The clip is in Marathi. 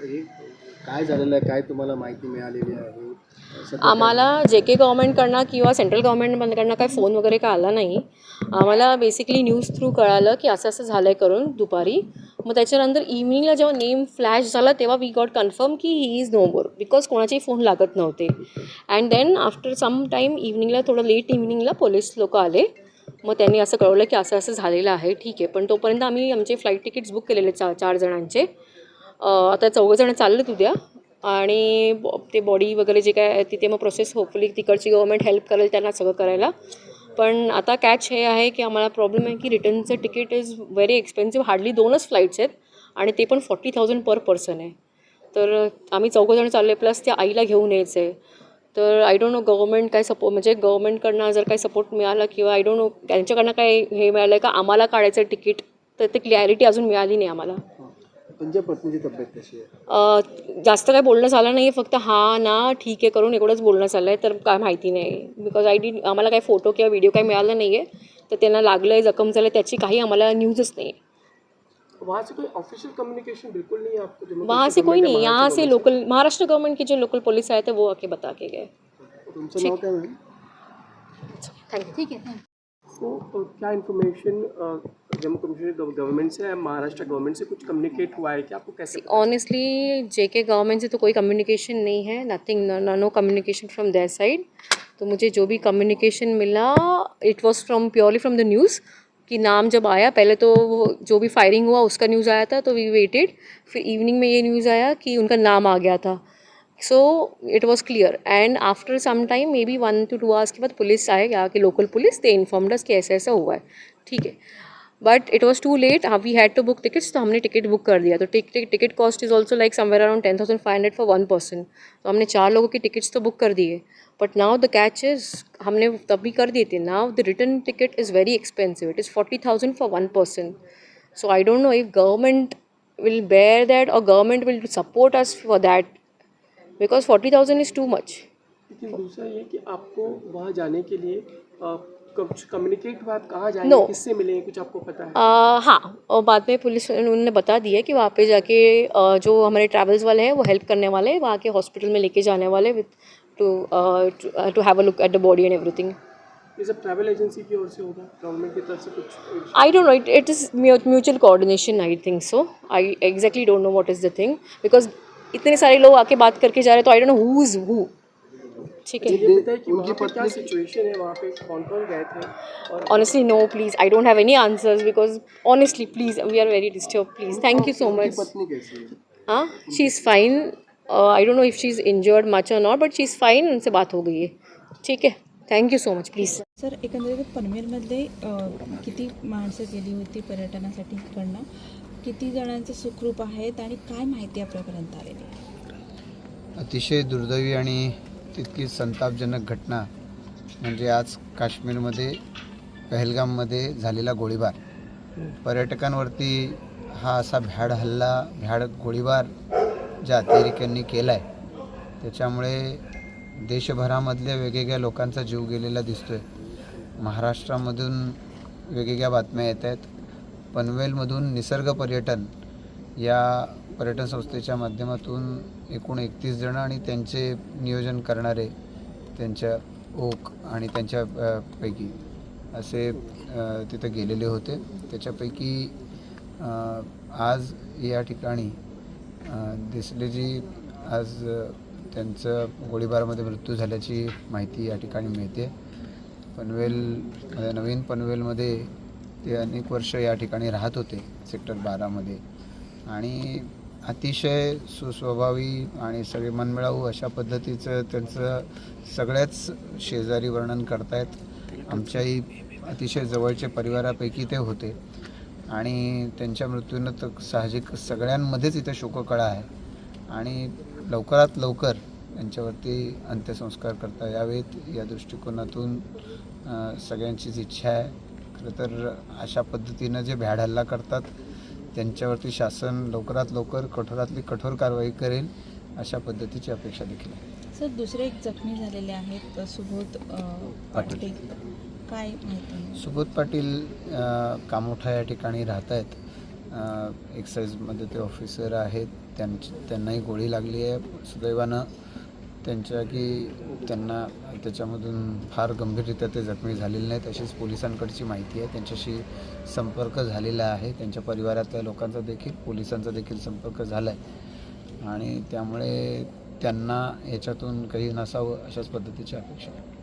हे काय झालेलं आहे? काय तुम्हाला माहिती मिळालेली आहे? आम्हाला जे के गव्हर्मेंटकडनं किंवा सेंट्रल गव्हर्मेंटकडनं काय फोन वगैरे काय आला नाही. आम्हाला बेसिकली न्यूज थ्रू कळालं की असं असं झालं आहे करून दुपारी. मग त्याच्यानंतर इव्हनिंगला जेव्हा नेम फ्लॅश झाला तेव्हा वी गॉट कन्फर्म की he is no more because कोणाचेही फोन लागत नव्हते. And then after some time इव्हनिंगला थोडं लेट इव्हनिंगला पोलीस लोक आले. मग त्यांनी असं कळवलं की असं असं झालेलं आहे ठीक आहे. पण तोपर्यंत आम्ही आमचे फ्लाईट तिकीट्स बुक केलेले चा चार जणांचे. आता चौघंजणं चाललेत उद्या. आणि ते बॉडी वगैरे जे काय तिथे मग प्रोसेस होपफुली तिकडची गव्हर्मेंट हेल्प करेल त्यांना सगळं करायला. पण आता कॅच हे आहे की आम्हाला प्रॉब्लेम आहे की रिटर्नचं ticket is very expensive hardly दोनच फ्लाईट्स आहेत आणि ते पण फॉर्टी थाउजंड पर पर्सन आहे. तर आम्ही चौघंजण चालले प्लस त्या आईला घेऊन यायचं आहे तर आय डोंट नो गव्हर्मेंट काय सपोर्ट म्हणजे गव्हर्मेंटकडनं जर काही सपोर्ट मिळाला किंवा आय डोंट नो त्यांच्याकडनं काय हे मिळालं आहे का? आम्हाला काढायचं तिकीट तर ते क्लॅरिटी अजून मिळाली नाही आम्हाला. तुमच्या पत्नीची तब्येत कशी आहे? अ, जास्त काय बोलणं झालं नाही आहे फक्त हा ना ठीक आहे करून एवढंच बोलणं झालं आहे तर काय माहिती नाही. बिकॉज आय डी आम्हाला काही फोटो किंवा व्हिडिओ काही मिळाला नाही आहे तर त्यांना लागलं आहे जखम झालं त्याची काही आम्हाला न्यूजच नाही आहे वहाँ से कोई ऑफिशियल कम्युनिकेशन बिल्कुल नहीं है आपको जम्मू वहाँ से कोई नहीं यहाँ से लोकल महाराष्ट्र गवर्नमेंट के जो लोकल पुलिस आए थे वो आके बता के गए। थैंक यू ठीक है। तो तो क्या इन्फॉर्मेशन जम्मू कश्मीर गवर्नमेंट से महाराष्ट्र गवर्नमेंट से कुछ कम्युनिकेट हुआ है? कि आपको कैसे ऑनेस्टली जे के गवर्नमेंट से तो कोई कम्युनिकेशन नहीं है nothing no communication from there side तो मुझे जो भी कम्युनिकेशन मिला it was from purely from the news कि नाम जब आया पहले तो वो जो भी फायरिंग हुआ उसका न्यूज़ आया था तो वी वेटेड फिर इवनिंग में ये न्यूज़ आया कि उनका नाम आ गया था। So it was clear and after some time maybe one two two hours के बाद पुलिस आए यहाँ के local police they informed us कि ऐसा ऐसा हुआ है ठीक है but it was too late we had to book tickets तो हमने टिकट बुक कर दिया तो ticket ticket cost is also like somewhere around ten thousand five hundred for one person तो हमने चार लोगों की टिकट्स तो बुक कर दिए बट नाउ द कैचेज़ हमने तब भी कर दिए थे now the return ticket is very expensive it is forty thousand for one person so I don't know if government will bear that or government will support us for that. Because 40000 is too much. लेकिन दूसरा ये कि आपको वहाँ जाने के लिए अ, कुछ कम्युनिकेट आप कहाँ जाएँगे No. किससे मिलेंगे कुछ आपको पता है? आ, हाँ और बाद में पुलिस उन्होंने बता दिया कि वहाँ पे जाके जो हमारे ट्रैवल्स वाले हैं वो हेल्प करने वाले हैं वहाँ के हॉस्पिटल में लेके जाने वाले with to to have a look at the body and everything ये सब ट्रैवल एजेंसी की ओर से होगा? गवर्नमेंट की तरफ़ से कुछ. I exactly don't know what is the thing because इतने सारे लोग आके बात करके जा रहे हैं तो I don't know who is who ठीक है। ये बताइए कि वहाँ पे क्या सिचुएशन है? वहाँ पे कौन कौन गए थे? और honestly no please i don't have any answers because honestly please we are very disturbed please. Thank you so much. पत्नी कैसी है? हाँ she is fine I don't know if she is injured much और not but she is fine उनसे बात हो गई है। ठीक है thank you so much please sir एकंदरीत पनवेलमध्ये अ, किती माणसं गेली होती पर्यटनासाठी इकडनं किती जणांचे सुखरूप आहेत आणि काय माहिती आपल्यापर्यंत आलेली आहे? अतिशय दुर्दैवी आणि तितकी संतापजनक घटना म्हणजे आज काश्मीरमध्ये पहलगाममध्ये झालेला गोळीबार. पर्यटकांवरती हा असा भ्याड हल्ला भ्याड गोळीबार ज्या अतिरेक्यांनी केला आहे त्याच्यामुळे देशभरामधल्या वेगवेगळ्या लोकांचा जीव गेलेला दिसतो आहे महाराष्ट्रामधून वेगवेगळ्या बातम्या येत आहेत. पनवेलमधून निसर्ग पर्यटन या पर्यटन संस्थेच्या माध्यमातून एकूण एकतीस जणं आणि त्यांचे नियोजन करणारे त्यांच्या ओक आणि त्यांच्या पैकी असे तिथं गेलेले होते. त्याच्यापैकी आज या ठिकाणी दिसलेजी दिसले जी आज त्यांचं गोळीबारामध्ये मृत्यू झाल्याची माहिती या ठिकाणी मिळते. पनवेल नवीन पनवेलमध्ये ते अनेक वर्ष या ठिकाणी राहत होते सेक्टर बारामध्ये. आणि अतिशय सुस्वभावी आणि सगळे मनमिळावू अशा पद्धतीचं त्यांचं सगळ्याच शेजारी वर्णन करतायत. आमच्याही अतिशय जवळच्या परिवारापैकी ते होते. आणि त्यांच्या मृत्यूनं तर साहजिक सगळ्यांमध्येच इथं शोककळा आहे. आणि लवकरात लवकर त्यांच्यावरती अंत्यसंस्कार करता यावेत. या दृष्टिकोनातून सगळ्यांचीच इच्छा आहे. खरं तर अशा पद्धतीनं जे भ्याड हल्ला करतात त्यांच्यावरती शासन लवकरात लवकर कठोरातली कठोर कारवाई करेल अशा पद्धतीची अपेक्षा देखील आहे. सर दुसरे एक जखमी झालेले आहेत सुबोध पाटील. काय? सुबोध पाटील कामोठा या ठिकाणी राहत आहेत. एक्साईजमध्ये ते ऑफिसर आहेत त्यांची त्यांनाही गोळी लागली आहे. सुदैवानं त्यांच्या की त्यांना त्याच्यामधून फार गंभीररित्या ते जखमी झालेले नाहीत अशीच पोलिसांकडची माहिती आहे. त्यांच्याशी संपर्क झालेला आहे. त्यांच्या परिवारातल्या लोकांचा देखील पोलिसांचा देखील संपर्क झाला आहे आणि त्यामुळे त्यांना याच्यातून काही नसावं अशाच पद्धतीची अपेक्षा आहे.